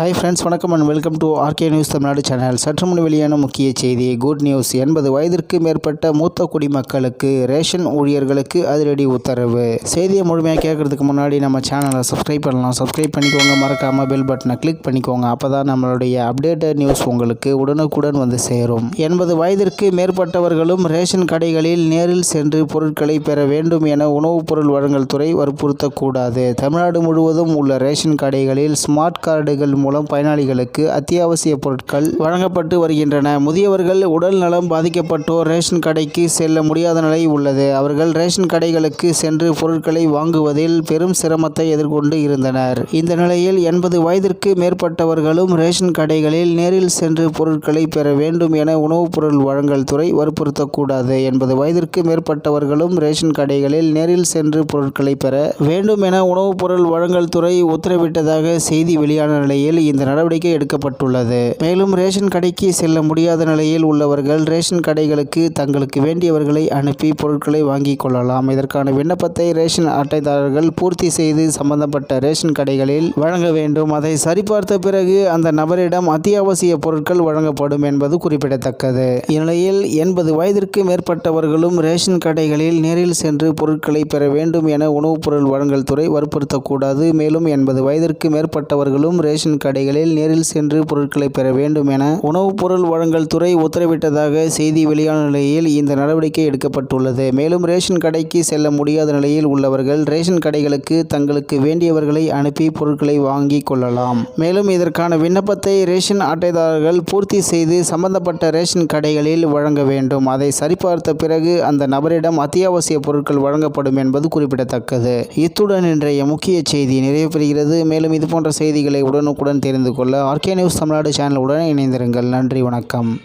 Hi friends வணக்கம் and welcome to RK news Tamil Nadu channel சற்று முன் வெளியான முக்கிய செய்தி குட் நியூஸ் எண்பது வயதிற்கு மேற்பட்ட மூத்த குடிமக்களுக்கு ரேஷன் ஊழியர்களுக்கு அதிரடி உத்தரவு. செய்தியை முழுமையாக கேட்கறதுக்கு முன்னாடி நம்ம சேனலை சப்ஸ்கிரைப் பண்ணலாம். சப்ஸ்கிரைப் பண்ணிக்கோங்க மறக்காமல் பெல் பட்டனை கிளிக் பண்ணிக்கோங்க. அப்போ தான் நம்மளுடைய அப்டேட்டட் நியூஸ் உங்களுக்கு உடனுக்குடன் வந்து சேரும். எண்பது வயதிற்கு மேற்பட்டவர்களும் ரேஷன் கடைகளில் நேரில் சென்று பொருட்களை பெற வேண்டும் என உணவுப் பொருள் வழங்கல் துறை வற்புறுத்தக்கூடாது. தமிழ்நாடு முழுவதும் உள்ள ரேஷன் கடைகளில் ஸ்மார்ட் கார்டுகள் மூலம் மூலம் பயனாளிகளுக்கு அத்தியாவசிய பொருட்கள் வழங்கப்பட்டு வருகின்றன. முதியவர்கள் உடல் நலம் பாதிக்கப்பட்டோர் ரேஷன் கடைக்கு செல்ல முடியாத நிலை உள்ளது. அவர்கள் ரேஷன் கடைகளுக்கு சென்று பொருட்களை வாங்குவதில் பெரும் சிரமத்தை எதிர்கொண்டு இருந்தனர். இந்த நிலையில் எண்பது வயதிற்கு மேற்பட்டவர்களும் ரேஷன் கடைகளில் நேரில் சென்று பொருட்களை பெற வேண்டும் என உணவுப் பொருள் வழங்கல் துறை வற்புறுத்தக்கூடாது. எண்பது வயதிற்கு மேற்பட்டவர்களும் ரேஷன் கடைகளில் நேரில் சென்று பொருட்களை பெற வேண்டும் என உணவுப் பொருள் வழங்கல் துறை உத்தரவிட்டதாக செய்தி வெளியான நிலையில் இந்த நடவடிக்கை எடுக்கப்பட்டுள்ளது. மேலும் ரேஷன் கடைக்கு செல்ல முடியாத நிலையில் உள்ளவர்கள் ரேஷன் கடைகளுக்கு தங்களுக்கு வேண்டியவர்களை அனுப்பி பொருட்களை வாங்கிக் கொள்ளலாம். இதற்கான விண்ணப்பத்தை ரேஷன் அட்டைதாரர்கள் பூர்த்தி செய்து சம்பந்தப்பட்ட ரேஷன் கடைகளில் வழங்க வேண்டும். அதை சரிபார்த்த பிறகு அந்த நபரிடம் அத்தியாவசிய பொருட்கள் வழங்கப்படும் என்பது குறிப்பிடத்தக்கது. இந்நிலையில் எண்பது வயதிற்கு மேற்பட்டவர்களும் ரேஷன் கடைகளில் நேரில் சென்று பொருட்களை பெற வேண்டும் என உணவுப் பொருள் வழங்கல் துறை வற்புறுத்தக்கூடாது. மேலும் எண்பது வயதிற்கு மேற்பட்டவர்களும் ரேஷன் கடைகளில் நேரில் சென்று பொருட்களை பெற வேண்டும் என உணவுப் பொருள் வழங்கல் துறை உத்தரவிட்டதாக செய்தி வெளியான நிலையில் இந்த நடவடிக்கை எடுக்கப்பட்டுள்ளது. மேலும் ரேஷன் கடைக்கு செல்ல முடியாத நிலையில் உள்ளவர்கள் ரேஷன் கடைகளுக்கு தங்களுக்கு வேண்டியவர்களை அனுப்பி பொருட்களை வாங்கிக் கொள்ளலாம். மேலும் இதற்கான விண்ணப்பத்தை ரேஷன் அட்டைதாரர்கள் பூர்த்தி செய்து சம்பந்தப்பட்ட ரேஷன் கடைகளில் வழங்க வேண்டும். அதை சரிபார்த்த பிறகு அந்த நபரிடம் அத்தியாவசிய பொருட்கள் வழங்கப்படும் என்பது குறிப்பிடத்தக்கது. இத்துடன் இன்றைய முக்கிய செய்தி நிறைவு பெறுகிறது மேலும் இது போன்ற செய்திகளை உடனுக்குடன் தெரிந்து கொள்ள ஆர்கே நியூஸ் தமிழ்நாடு உடனே இணைந்திருங்கள். நன்றி வணக்கம்.